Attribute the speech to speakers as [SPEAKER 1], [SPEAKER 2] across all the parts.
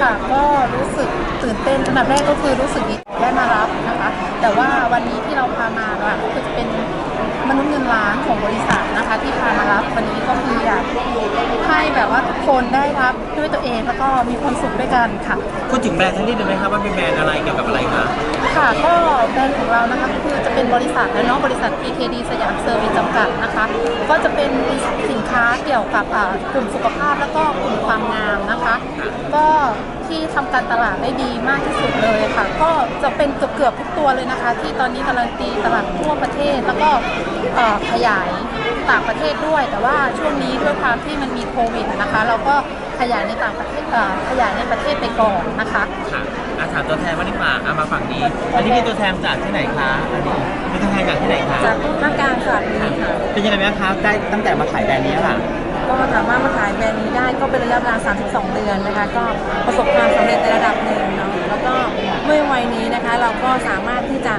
[SPEAKER 1] ค่ะก็รู้สึกตื่นเต้นขนาดแรกก็คือรู้สึกดีได้มารับนะคะ แต่ว่าวันนี้ที่เราพามาอะก็คือจะเป็นมนุษย์เงินล้านของบริษัทนะคะ ที่พามารับวันนี้ก็คืออยากให้แบบว่าทุกคนได้รับด้วยตัวเองแล้วก็มีความสุขด้วยกันค่ะ
[SPEAKER 2] พูดถึงแบรนด์ท่านนี้ได้ไหมครับว่าเป็นแบรนด์อะไรเกี่ยวกับอะไรคะ
[SPEAKER 1] ค่ะก็แบรนด์ของเรานะคะคื เป็นบริษัทและเนาะบริษัท PKD สยามเซอร์วิสจำกัดนะคะ ก็จะเป็นสินค้าเกี่ยวกับกลุ่มสุขภาพแล้วก็กลุ่มความงามนะคะ ก็ที่ทำการตลาดได้ดีมากที่สุดเลยค่ะ ก็จะเป็นเกือบทุกตัวเลยนะคะ ที่ตอนนี้การันตีตลาดทั่วประเทศแล้วก็ขยายต่างประเทศด้วย แต่ว่าช่วงนี้ด้วยความที่มันมีโควิดนะคะ เราก็ ขยายในต่างประเทศเอ่อขยายในประเทศไปก่อนนะคะ
[SPEAKER 2] ค่ะอาถามตัวแทนมาดีกว่าอะมาฝั่งนี้ อันนี้เป็นตัวแทนจากที่ไหนคะอันนี้เป็นตัวแทนจากที่ไหนคะ
[SPEAKER 3] จากภาคกลางค่ะค่ะ
[SPEAKER 2] เป็นยังไงบ้างคะได้ตั้งแต่มาขายแบรนด์นี้ค่ะ
[SPEAKER 3] ก็สามารถมาขายแบรนด์นี้ได้ก็เป็นระยะเวลา 32 เดือนนะคะ ก็ประสบความสำเร็จในระดับหนึ่งเนาะแล้วก็เมื่อวัยนี้นะคะเราก็สามารถที่จะ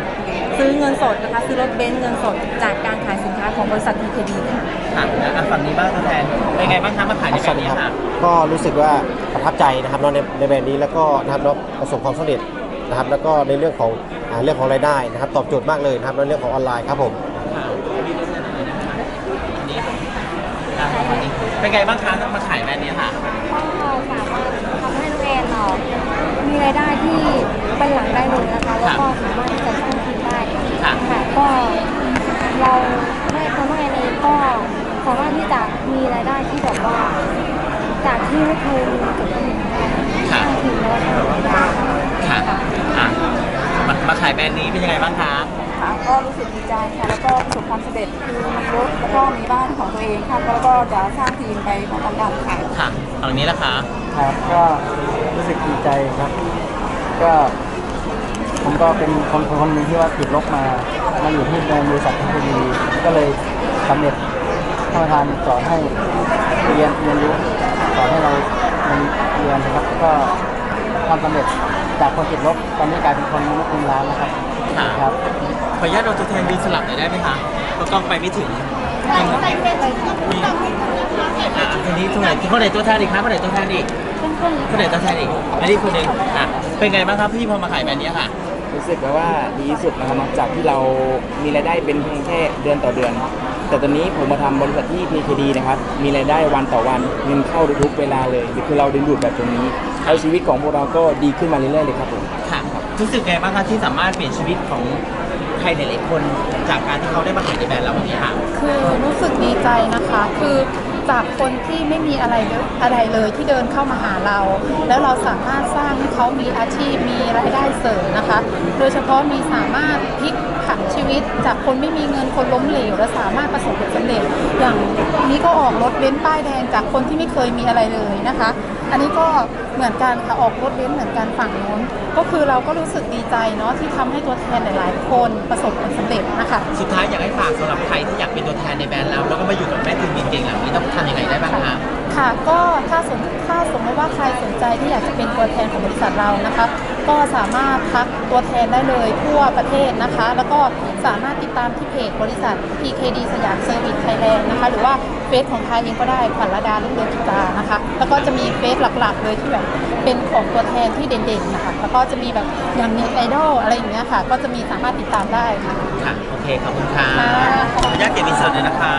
[SPEAKER 3] ซื้อเงินสดนะคะซื้อรถเบนซ์เงินสดจากการขายสินค้าของบริษัท PKD ค่ะ
[SPEAKER 2] ค่ะแล้วอะฝั่งนี้บ้างตัวแทนเป็นไงบ้างคะมาขายในแบรนด์นี้ค่ะ
[SPEAKER 4] ก็รู้สึกว่าประทับใจนะครับเนาะในในแบรนด์นี้แล้วก็นะครับเนาะประสบความสำเร็จนะครับแล้วก็ในเรื่องของอ่าเรื่องของรายได้นะครับตอบโจทย์มากเลยนะครับในเรื่องของออนไลน์ครับผม
[SPEAKER 2] ค่ะมีตัวแทนอะไรนะคะอันนี้อะฝั่งนี้เป็นไงบ้างคะมาขายแบรนด์นี้ค่ะ
[SPEAKER 5] ก็สามารถทำให้น้องแอนเรามีรายได้ที่เป็นหลังได้เลยนะคะ แล้วก็สามารถที่จะสร้างทีมได้
[SPEAKER 2] ค่ะ
[SPEAKER 5] ค่ะก็เราแม่ตัวน้องแอนเองก็สามารถที่จะมีรายได้ที่แบบว่า จากที่ไม่เคยมีจุดนี้สร้างทีมแล้วค่ะ
[SPEAKER 2] ค่ะอะมามาขายแบรนด์นี้เป็นยังไงบ้างคะ
[SPEAKER 3] ค่ะก็รู้สึกดีใจค่ะแล้วก็ประสบความสำเร็จคือมีรถแล้วก็มีบ้านของตัวเองค่ะแล้วก็จะสร้างทีมไปพร้อมๆกันค่ะ
[SPEAKER 2] ค่ะฝั่งนี้ล่ะคะ
[SPEAKER 6] ครับก็รู้สึกดีใจครับ ก็ผมก็เป็นคนคนคนหนึ่งที่ว่าติดลบมามาอยู่ที่ในบริษัททีพีดีก็เลยสำเร็จท่านประธานสอนให้เรียนเรียนรู้ สอนให้เราเรียนนะครับก็ความสำเร็จจากคนติดลบตอนนี้กลายเป็นคนมีลูกเป็นล้านแล้วครับ
[SPEAKER 2] ค่ะ
[SPEAKER 6] ครับ
[SPEAKER 2] ขออนุญาตเราตัวแทนยืนสลับหน่อยได้ไหมคะเพราะกล้องไปไม่ถึงมีอะทีนี้ตัวไหนคนไหนตัวแทนอีกครับคนไหนตัวแทนอีกคนไหนตัวแทนอีกอันนี้คนหนึ่งอะเป็นไงบ้างครับพี่พอมาขายแบรนด์นี้ค่ะ
[SPEAKER 7] รู้สึกแบบว่าดีที่สุดนะครับนอกจากที่เรามีรายได้เป็นเพียงแค่เดือนต่อเดือน แต่ตอนนี้ผมมาทำบริษัทที่ PKD นะครับมีรายได้วันต่อวันเงินเข้าทุกๆเวลาเลยคือเราดึงดูดแบบตรงนี้แล้วชีวิตของพวกเราก็ดีขึ้นมาเรื่อยๆเลยครับผม
[SPEAKER 2] ค่ะรู้สึกไงบ้างคะที่สามารถเปลี่ยนชีวิตของใครหลายๆคนจากการที่เขาได้มาขายในแบรนด์เราวันนี้ค่ะ
[SPEAKER 1] คือรู้สึกดีใจนะคะ คือจากคนที่ไม่มีอะไรเลยอะไรเลยที่เดินเข้ามาหาเรา แล้วเราสามารถสร้างให้ เขามีอาชีพมีรายได้เสริมนะคะ โดยเฉพาะมีสามารถพลิกผันชีวิต จากคนไม่มีเงินคนล้มเหลว และสามารถประสบผลสำเร็จ อย่างนี้ก็ออกรถเบนป้ายแดงจากคนที่ไม่เคยมีอะไรเลยนะคะ อันนี้ก็เหมือนกันค่ะออกรถเบนเหมือนกันฝั่งโน้นก็คือเราก็รู้สึกดีใจเนาะที่ทำให้ตัวแทนหลาย ๆ คนประสบผลสำเร็จนะคะ
[SPEAKER 2] สุดท้ายอยากให้ฝากสำหรับใครที่อยากเป็นตัวแทนในแบรนด์เราแล้วก็มาอยู่กับแม่ทีมเก่งๆเหล่านี้ต้องทำยังไงได้บ้างคะ
[SPEAKER 1] ค่ะก็ถ้าสมถ้าสมมติว่าใครสนใจที่อยากจะเป็นตัวแทนของบริษัทเรานะคะ ก็สามารถทักตัวแทนได้เลยทั่วประเทศนะคะ แล้วก็สามารถติดตามที่เพจบริษัท PKD สยามเซอร์วิสไทยแลนด์นะคะหรือว่าเฟซของไทยเองก็ได้ขวัญระดาลุ่งเรืองกิจานะคะ แล้วก็จะมีเฟซหลักๆ เลยที่แบบเป็นของตัวแทนที่เด่นๆนะคะแล้วก็จะมีแบบอย่างเน็ตไอดอลอะไรอย่างเงี้ยค่ะ ก็จะมีสามารถติดตามได้ค่ะ
[SPEAKER 2] ค่ะ โอเค ขอบคุณค่ะ
[SPEAKER 1] ค่ะ
[SPEAKER 2] ขออนุญาตเก็บอินเสิร์ตเลยนะคะ